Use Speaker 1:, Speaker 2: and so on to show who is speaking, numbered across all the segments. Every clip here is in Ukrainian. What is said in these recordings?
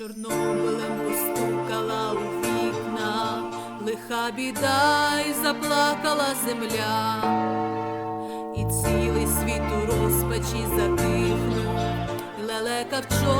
Speaker 1: Чорнобилем стукала у вікна, лиха біда й заплакала земля, і цілий світ у розпачі затихнув, лелека вчора.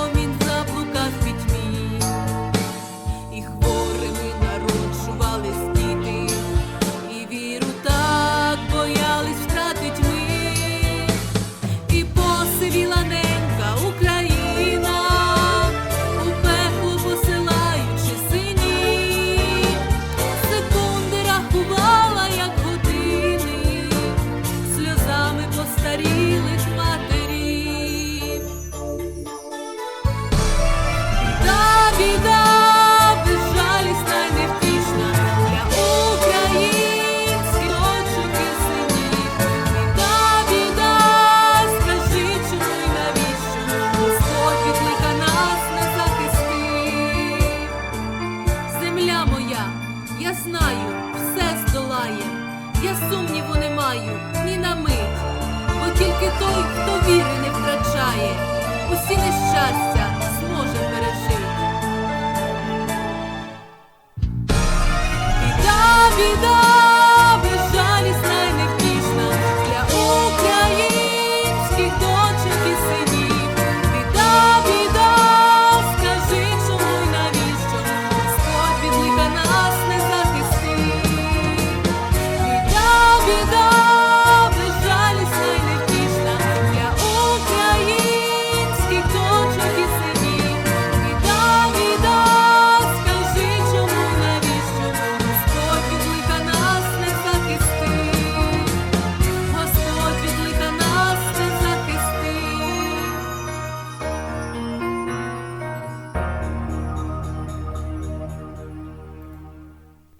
Speaker 1: я сумніву не маю ні на мить, бо тільки той, хто віри не втрачає, усі нещастя зможе пережити. Біда, біда!